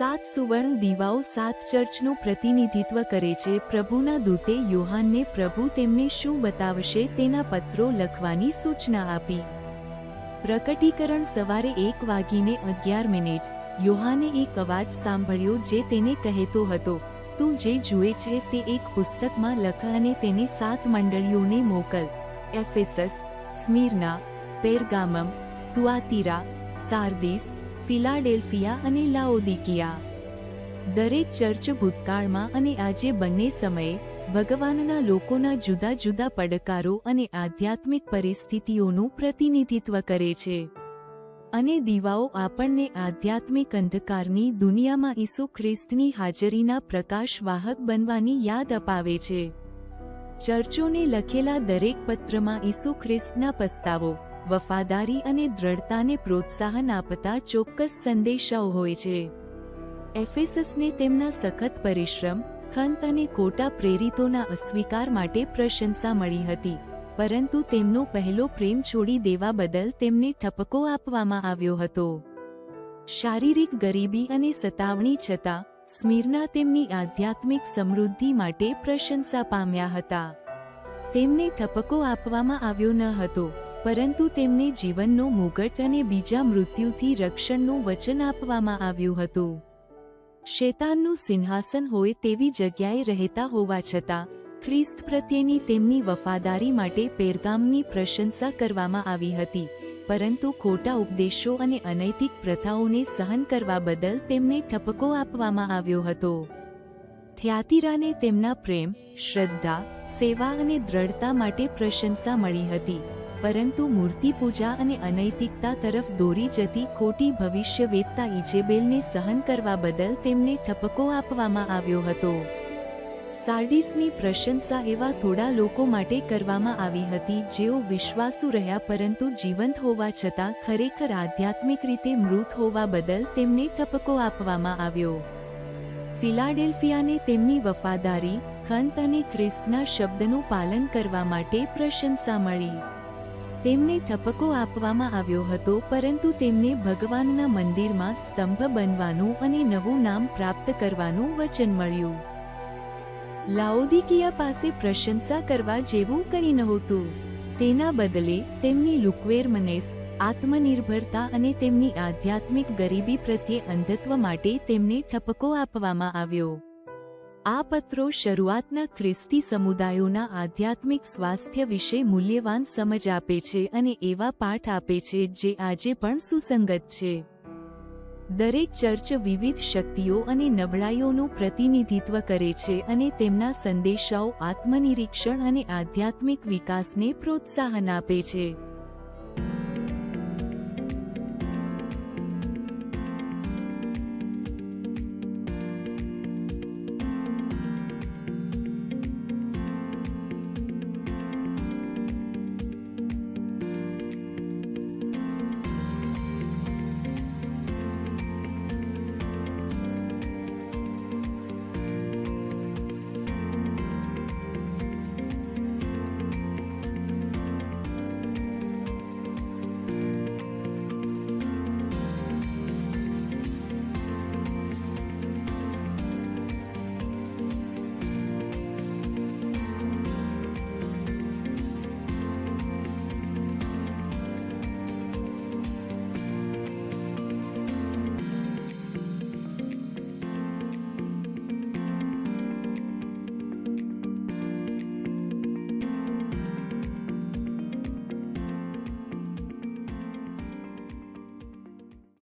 સાત સુવર્ણ દીવાઓ સાત ચર્ચનું પ્રતિનિધિત્વ કરે છે. પ્રભુના દૂતે યોહાનને પ્રભુ તેમને શું બતાવશે તેના પત્રો લખવાની સૂચના આપી. પ્રકટીકરણ સવારે એક વાગીને અગિયાર મિનિટ. યોહાને એક અવાજ સાંભળ્યો જે તેને કહેતો હતો, તું જે જુએ છે તે એક પુસ્તકમાં લખ અને તેને સાત મંડળીઓને મોકલ. એફેસસ, સ્મીરના, પેરગામમ, તુઆતીરા, સાર્દિસ ફિલાડેલ્ફિયા અને લાઓદિકિયા. દરેક ચર્ચ ભૂતકાળમાં અને આજે બંને સમયે ભગવાનના લોકોના જુદા જુદા પડકારો અને આધ્યાત્મિક પરિસ્થિતિઓનું પ્રતિનિધિત્વ કરે છે. અને દીવાઓ આપણને આધ્યાત્મિક અંધકારની દુનિયામાં ઈસુ ખ્રિસ્તની હાજરીના પ્રકાશવાહક બનવાની યાદ અપાવે છે. ચર્ચોને લખેલા દરેક પત્રમાં ઈસુ ખ્રિસ્તના પસ્તાવો વફાદારી અને દ્રઢતાને પ્રોત્સાહન આપતા ચોક્કસ સંદેશાઓ હોય છે. એફેસસને તેમના સખત પરિશ્રમ, ખંત અને ખોટા પ્રેરિતોના અસ્વીકાર માટે પ્રશંસા મળી હતી, પરંતુ તેમનો પહેલો પ્રેમ છોડી દેવા બદલ તેમને ઠપકો આપવામાં આવ્યો હતો. શારીરિક ગરીબી અને સતાવણી છતાં, સ્મિરના તેમની આધ્યાત્મિક સમૃદ્ધિ માટે પ્રશંસા પામ્યા હતા. તેમને ઠપકો આપવામાં આવ્યો ન હતો. પરંતુ તેમને જીવનનો મુગટ અને બીજા મૃત્યુથી રક્ષણનું વચન આપવામાં આવ્યું હતું. શેતાનનું સિંહાસન હોય તેવી જગ્યાએ રહેતા હોવા છતાં, ખ્રિસ્ત પ્રત્યેની તેમની વફાદારી માટે પેરગામની પ્રશંસા કરવામાં આવી હતી, પરંતુ ખોટા ઉપદેશો અને અનૈતિક પ્રથાઓને સહન કરવા બદલ તેમને ઠપકો આપવામાં આવ્યો હતો. થ્યાતિરાને તેમના પ્રેમ, શ્રદ્ધા, સેવા અને દ્રઢતા માટે પ્રશંસા મળી હતી. પરંતુ મૂર્તિ પૂજા અને અનૈતિકતા તરફ દોરી જતી ખોટી ભવિષ્યવેદતા ઇજેબેલને સહન કરવા બદલ તેમને ઠપકો આપવામાં આવ્યો હતો. સાર્ડિસની પ્રશંસા એવા થોડા લોકો માટે કરવામાં આવી હતી જેઓ વિશ્વાસુ રહ્યા પરંતુ જીવંત હોવા છતાં ખરેખર આધ્યાત્મિક રીતે મૃત હોવા બદલ તેમને ઠપકો આપવામાં આવ્યો. ફિલાડેલ્ફિયાને તેમની વફાદારી, ખંત અને ખ્રિસ્તના શબ્દનું પાલન કરવા માટે પ્રશંસા મળી. તેમને ઠપકો આપવામાં આવ્યો હતો, પરંતુ તેમને ભગવાનના મંદિરમાં સ્તંભ બનવાનું અને નવું નામ પ્રાપ્ત કરવાનું વચન મળ્યું. લાઓદિકિયા પાસે પ્રશંસા કરવા જેવું કંઈ નહોતું. તેના બદલે, તેમની લુકવેરમનેસ આત્મનિર્ભરતા અને તેમની આધ્યાત્મિક ગરીબી પ્રત્યે અંધત્વ માટે તેમને ઠપકો આપવામાં આવ્યો. આ પત્રો શરૂઆતના ખ્રિસ્તી સમુદાયોના આધ્યાત્મિક સ્વાસ્થ્ય વિશે મૂલ્યવાન સમજ આપે છે અને એવા પાઠ આપે છે જે આજે પણ સુસંગત છે. દરેક ચર્ચ વિવિધ શક્તિઓ અને નબળાઈઓનું પ્રતિનિધિત્વ કરે છે અને તેમના સંદેશાઓ આત્મનિરીક્ષણ અને આધ્યાત્મિક વિકાસને પ્રોત્સાહન આપે છે.